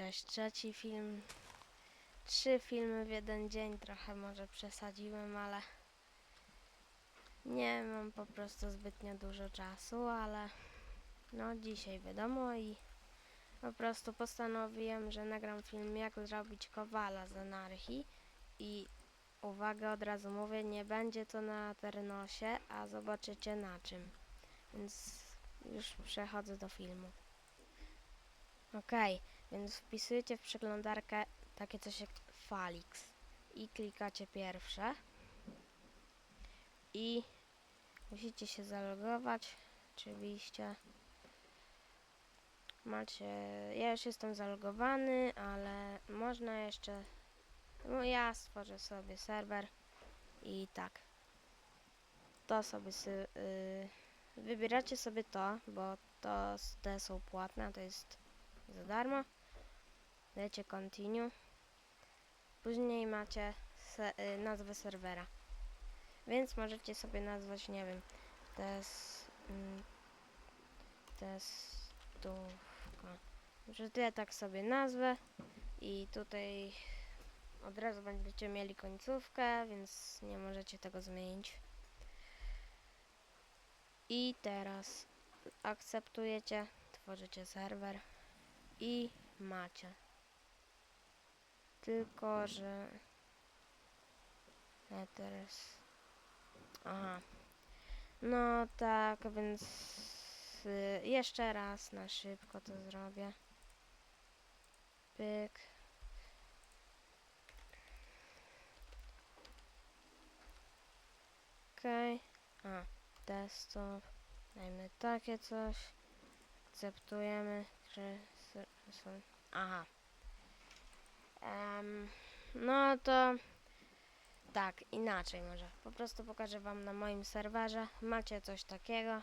Cześć, trzeci film. Trzy filmy w jeden dzień, trochę może przesadziłem, ale nie mam po prostu zbytnio dużo czasu, ale no dzisiaj wiadomo i po prostu postanowiłem, że nagram film jak zrobić kowala z anarchii i uwaga, od razu mówię, nie będzie to na Ternosie, a zobaczycie na czym. Więc już przechodzę do filmu. Okej, więc wpisujecie w przeglądarkę takie coś jak Falix i klikacie pierwsze i musicie się zalogować, oczywiście. Macie, ja już jestem zalogowany, ale można jeszcze, no ja stworzę sobie serwer i tak. To sobie y, wybieracie sobie to, bo to te są płatne, to jest za darmo. Dajecie continue. Później macie se, y, nazwę serwera. Więc możecie sobie nazwać, nie wiem, tes, mm, testówka. Że to ja tak sobie nazwę i tutaj od razu będziecie mieli końcówkę, więc nie możecie tego zmienić. I teraz akceptujecie, tworzycie serwer i macie. Tylko, że ja teraz. Aha. No tak, więc y, jeszcze raz na szybko to zrobię. Pyk. Okej. A, desktop. Dajmy takie coś. Akceptujemy, że. Aha. Em, no to tak, inaczej może. Po prostu pokażę wam na moim serwerze. Macie coś takiego.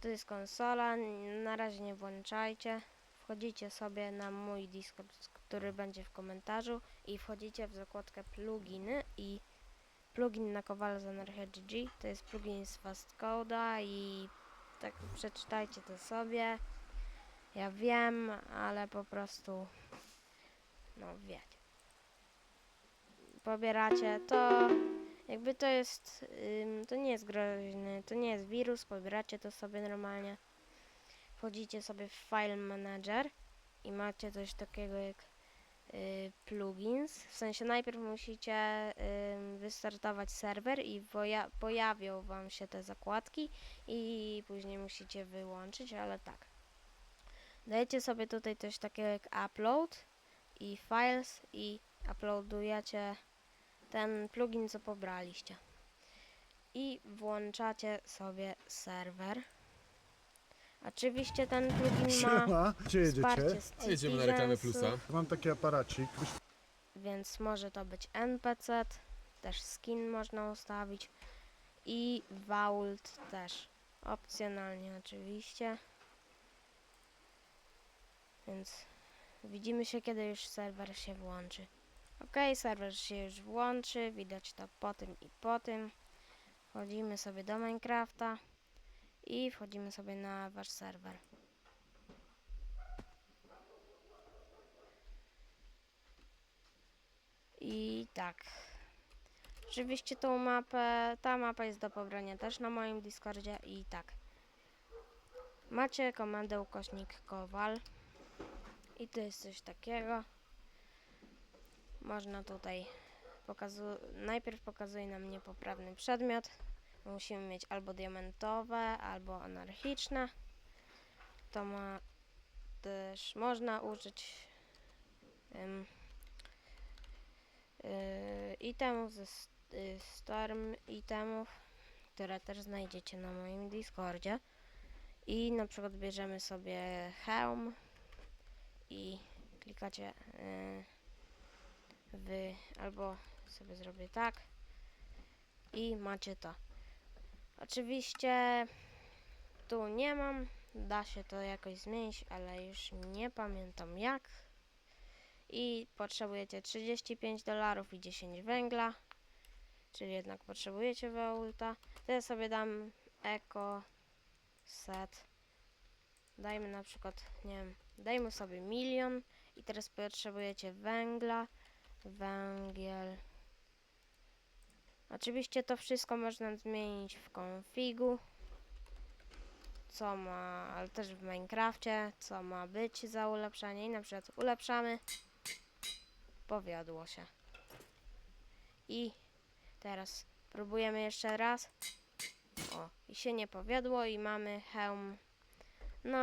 Tu jest konsola. Na razie nie włączajcie. Wchodzicie sobie na mój Discord, który będzie w komentarzu i wchodzicie w zakładkę pluginy i plugin na Kowal z Anarchia GG. To jest plugin z Fastcode'a i tak przeczytajcie to sobie. Ja wiem, ale po prostu no wiecie. Pobieracie to, jakby to jest, ym, to nie jest groźny, to nie jest wirus, pobieracie to sobie normalnie. Wchodzicie sobie w File Manager i macie coś takiego jak y, plugins. W sensie najpierw musicie ym, wystartować serwer i poja pojawią wam się te zakładki i później musicie wyłączyć, ale tak. Dajecie sobie tutaj coś takiego jak upload i files i uploadujecie ten plugin, co pobraliście. I włączacie sobie serwer. Oczywiście ten plugin ma Siema, gdzie wsparcie jedziecie? z A jedziemy na reklamę plusa. Mam taki aparacik. Byś- Więc może to być NPC, też skin można ustawić i Vault też. Opcjonalnie oczywiście. Więc widzimy się, kiedy już serwer się włączy. Ok, serwer się już włączy, widać to po tym i po tym. Wchodzimy sobie do Minecrafta i wchodzimy sobie na wasz serwer. I tak. Oczywiście tą mapę, ta mapa jest do pobrania też na moim Discordzie i tak. Macie komendę ukośnik kowal i to jest coś takiego. Można tutaj pokazu najpierw pokazuje nam niepoprawny przedmiot. Musimy mieć albo diamentowe, albo anarchiczne. To ma też można użyć em, yy, itemów ze y, Storm itemów, które też znajdziecie na moim Discordzie. I na przykład bierzemy sobie hełm i klikacie yy, w albo sobie zrobię tak i macie to. Oczywiście tu nie mam, da się to jakoś zmienić, ale już nie pamiętam jak i potrzebujecie 35 dolarów i 10 węgla, czyli jednak potrzebujecie Vaulta. To ja sobie dam Eco Set. Dajmy na przykład, nie wiem, dajmy sobie milion I teraz potrzebujecie węgla, węgiel. Oczywiście to wszystko można zmienić w konfigu. Co ma, ale też w Minecrafcie, co ma być za ulepszenie. I na przykład ulepszamy. Powiodło się. I teraz próbujemy jeszcze raz. O, i się nie powiodło i mamy hełm. No,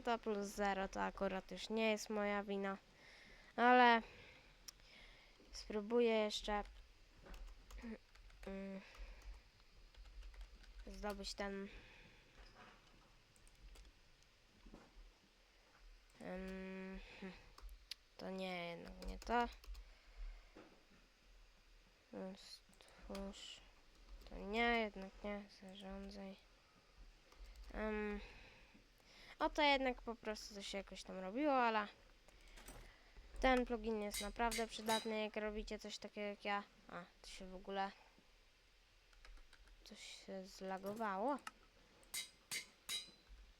to plus zero to akurat już nie jest moja wina. Ale spróbuję jeszcze mm, zdobyć ten Em, hm, to nie, jednak nie to. Stwórz. To nie, jednak nie. Zarządzaj. Um, o to jednak po prostu to się jakoś tam robiło, ale ten plugin jest naprawdę przydatny, jak robicie coś takiego jak ja. A, to się w ogóle coś się zlagowało.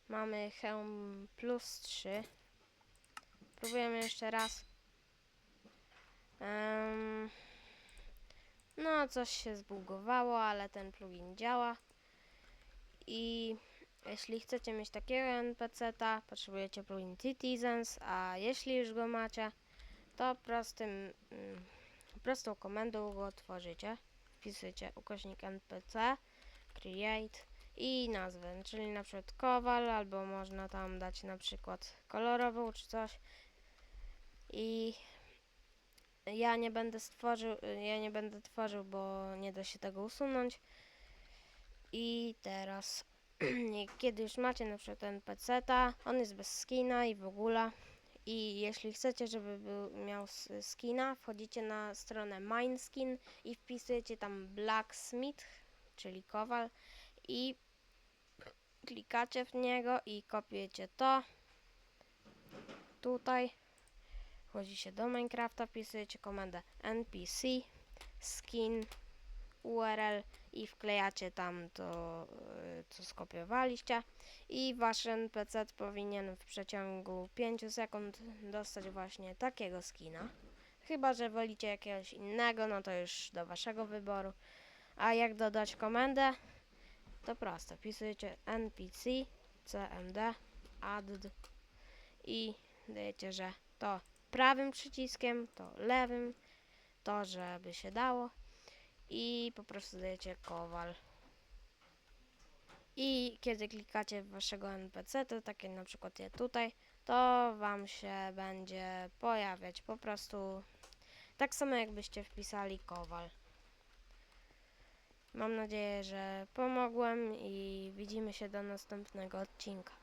Mamy hełm plus 3. Próbujemy jeszcze raz. Em, no, coś się zbugowało, ale ten plugin działa. I jeśli chcecie mieć takiego NPC-ta, potrzebujecie plugin Citizens, a jeśli już go macie, to prostym, mm, prostą komendą go tworzycie. Wpisujecie ukośnik NPC, create i nazwę, czyli na przykład kowal, albo można tam dać na przykład kolorową czy coś. I ja nie będę stworzył, ja nie będę tworzył, bo nie da się tego usunąć. I teraz, kiedy już macie na przykład NPC-ta, on jest bez skina i w ogóle. I jeśli chcecie, żeby był, miał skina, wchodzicie na stronę Mineskin i wpisujecie tam Blacksmith, czyli kowal i klikacie w niego i kopiujecie to tutaj wchodzicie do Minecrafta, wpisujecie komendę npc skin url i wklejacie tam to, y, co skopiowaliście i wasz NPC powinien w przeciągu 5 sekund dostać właśnie takiego skina. Chyba, że wolicie jakiegoś innego, no to już do waszego wyboru. A jak dodać komendę? To proste. Wpisujecie npc cmd add i dajecie, że to prawym przyciskiem, to lewym, to żeby się dało i po prostu dajecie kowal. I kiedy klikacie w waszego NPC, to takie na przykład je tutaj, to wam się będzie pojawiać po prostu tak samo jakbyście wpisali kowal. Mam nadzieję, że pomogłem i widzimy się do następnego odcinka.